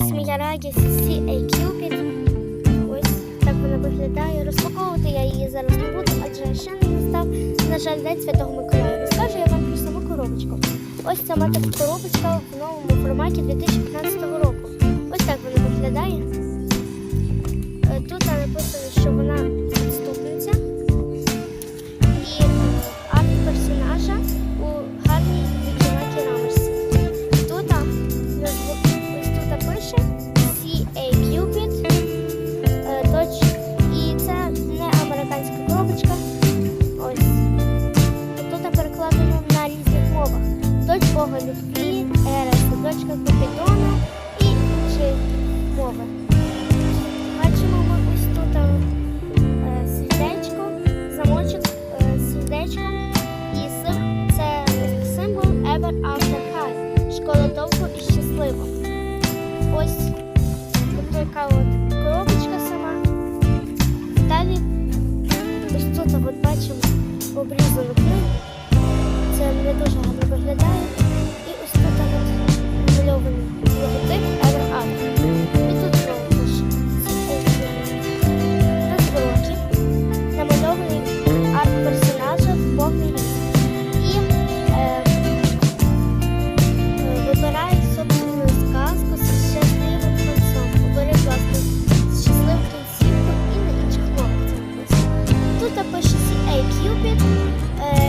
Міярагі CA Cupid. Ось так вона виглядає. Розпаковувати я її зараз не буду, адже ще не настав, на жаль, день Святого Миколая. Розкажу я вам про саму коробочку. Ось ця мати коробочка в новому форматі 2015 року. Ерес, дочка Купідона і інші мови. Бачимо ми ось тут е, сердечко, замочок, е, сердечко і сим, це символ Ever After High. Школа довго і щасливо. Ось така от коробочка сама. Далі ось тут от бачимо обрізану книгу. Це не дуже написано. Тут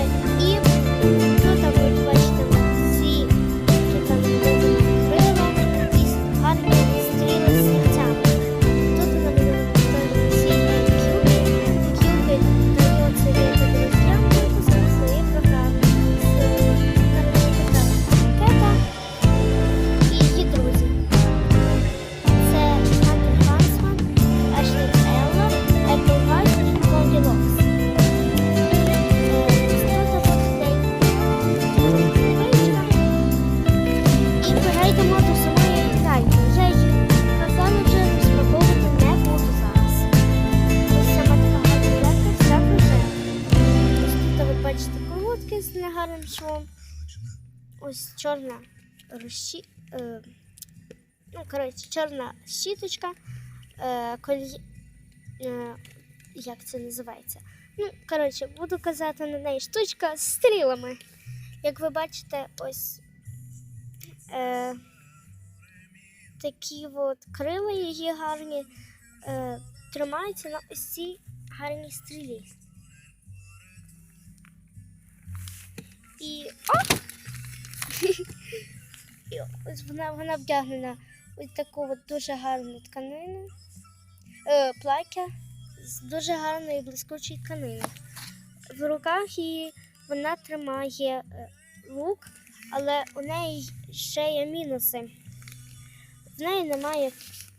бачите з негарним швом. Ось чорна розчі... Е... Ну, коротше, чорна щіточка. Е... Колі... Е... Як це називається? Ну, коротше, буду казати на неї штучка з стрілами. Як ви бачите, ось е, такі от крила її гарні е, тримаються на ось цій гарній стрілі. І о! І ось вона, вона вдягнена ось таку от дуже гарну тканину, е, плаття з дуже гарної блискучої тканини. В руках її вона тримає е, лук, але у неї ще є мінуси. В неї немає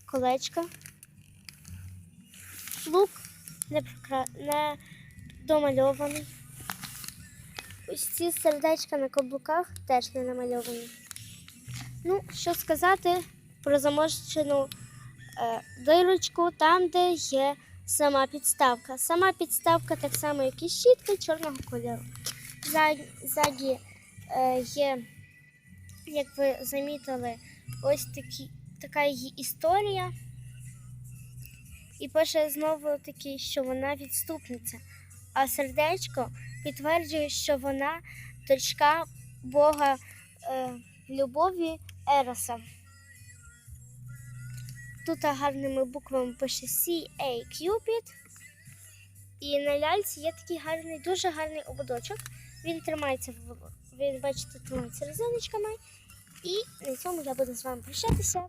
колечка. Лук не, не домальований. Ось ці сердечка на каблуках теж не намальовані. Ну, що сказати про замощену е, дирочку там, де є сама підставка. Сама підставка так само, як і щітка чорного кольору. Ззаді е, є, як ви замітили, ось такі, така її історія. І пише знову таки, що вона відступниця. А сердечко підтверджує, що вона дочка Бога е, любові Ероса. Тут гарними буквами пише CA Cupid. І на ляльці є такий гарний, дуже гарний ободочок. Він тримається в він, бачите, тримається резиночками. І на цьому я буду з вами прощатися.